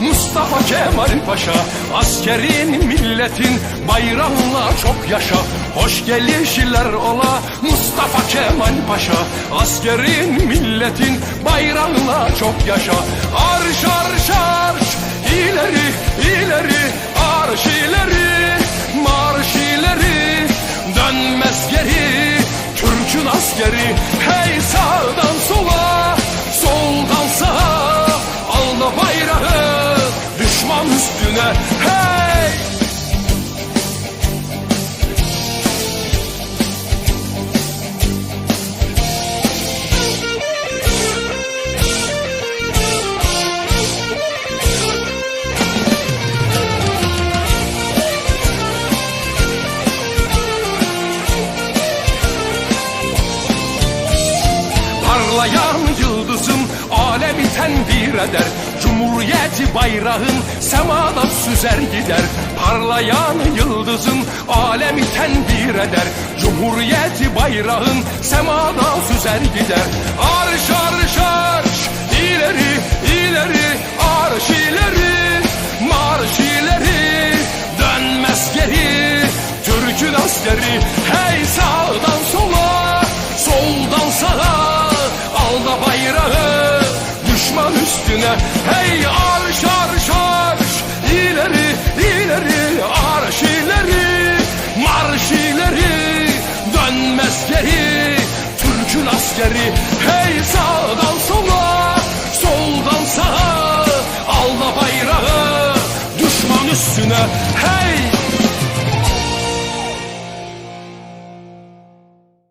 Mustafa Kemal Paşa. Askerin milletin bayrağına çok yaşa. Hoş gelişler ola Mustafa Kemal Paşa. Askerin milletin bayrağına çok yaşa. Arş arş arş ileri ileri arş ileri marş ileri. Dönmez geri Türk'ün askeri hey sağdan sola Parlayan yıldızım alemi tenvir eder. Cumhuriyeti bayrağın semada süzer gider. Parlayan yıldızım alemi tenvir eder. Cumhuriyeti bayrağın semada süzer gider. Arş arş arş ileri ileri arş ileri. Marş ileri dönmez geri. Türk'ün askeri hey bayrağı düşman üstüne. Hey arş arş arş ileri ileri arş ileri marş ileri dönmez geri Türk'ün askeri. Hey sağdan sola soldan sağa al da bayrağı düşman üstüne. Hey